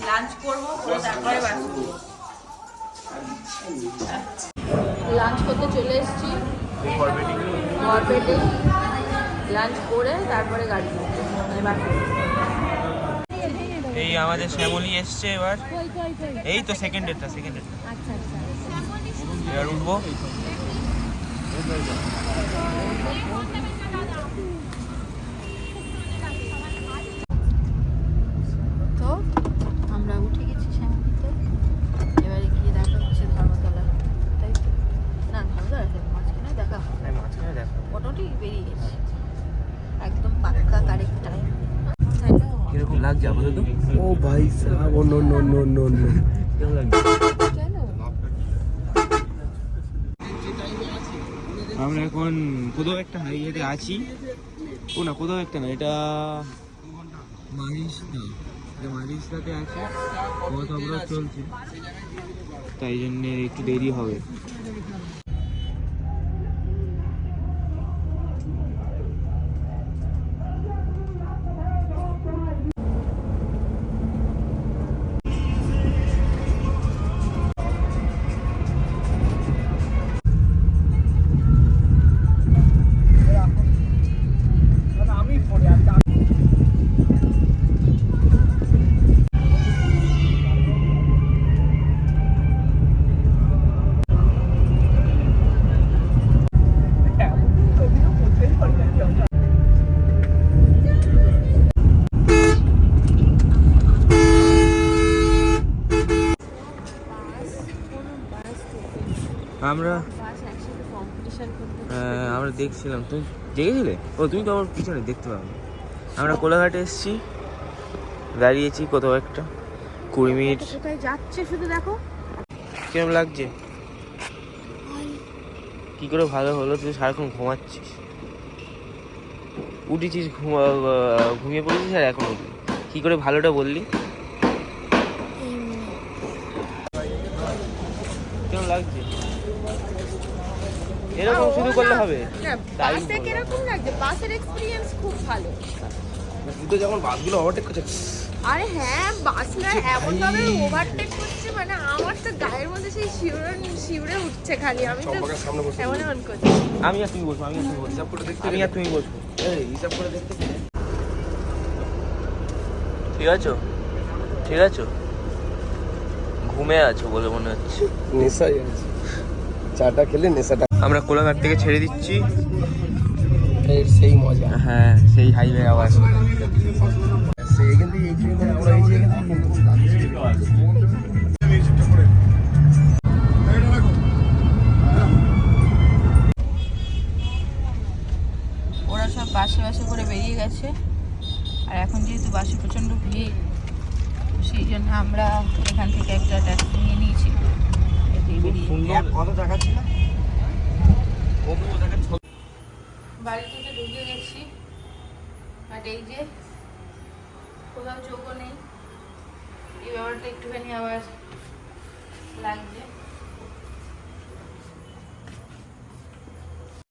Lunch করব তারপরে বাস lunch করতে চলে এসেছি। গড়বেটে লাঞ্চ করে তারপরে গাড়ি মানে এই আমাদের শ্যামলি এসছে এবার। এই তো সেকেন্ডেরটা সেকেন্ডেরটা আচ্ছা আচ্ছা। এবার উঠবো তো আমরা উঠে গেছি শ্যামলিতে এবারে গিয়ে দেখা হচ্ছে ধর্মতলা তাই তো না ধর্মতলা মাঝখানে দেখা হবে এই মাঝখানে দেখো মোটামুটি বেরিয়ে গেছি একদম পাক্কা কারেক্ট টাইম কীরকম লাগছে আপাতত? ও ভাই সাহেব ও no no no no no. কীরকম লাগছে? আমরা এখন কোথাও একটা হাইওয়েতে আছি। ও না কোথাও একটা না এটা মারিস এটা আছে। পথ অবরোধ চলছে। তাই জন্য একটু দেরি হবে। আমরা আমরা দেখছিলাম। তুমি দেখেছিলে? ও তুমি তো আমার পিছনে দেখতে পাবো। আমরা কোলাঘাটে এসেছি দাঁড়িয়েছি কোথাও একটা কুড়ি মিনিট। কোথায় যাচ্ছে শুধু দেখো। কিরম লাগছে? কি করে ভালো হলো? তুই সারাক্ষণ ঘুমাচ্ছিস। উঠেছিস ঘুমা- ঘুমিয়ে পড়েছিস আর এখন উঠলি। কি করে ভালোটা বললি? কেমন লাগছে? এরকম শুরু করলে হবে। বাসে কীরকম লাগছে বাসের এক্সপিরিয়েন্স খুব ভালো। দুটো যখন বাসগুলো ওভারটেক করছে আরে হ্যাঁ বাসটা এমন ভাবে ওভারটেক করছে মানে আমার তো গায়ের মধ্যে সেই শিউরে শিউরে উঠছে খালি। আমি তো সামনে বসে এমন এমন করছি। আমি আর তুমি বসবো আমি আর তুমি বসবো। হিসাব করে দেখতে আমি আর তুমি বসবো। এই হিসাব করে দেখতে ঠিক আছো? ঠিক আছো? ঘুমে আছো বলে মনে হচ্ছে। নেশাই আছে। চাটা খেলে নেশাটা আমরা কোলাঘাট থেকে ছেড়ে দিচ্ছি। সেই মজা। হ্যাঁ সেই হাইওয়ে আওয়াজ। ওরা সব বাসে বাসে করে বেরিয়ে গেছে। আর এখন যেহেতু বাসে প্রচণ্ড ভিড় সেই জন্য আমরা এখান থেকে একটা ট্যাক্সি নিয়ে নিয়েছি। বেরিয়ে কত টাকা ছিল? বাড়িতে থেকে ঢুকে গেছি। আর এই যে, কোথাও চোখও নেই। এই ব্যাপারটা একটুখানি আবার লাগছে।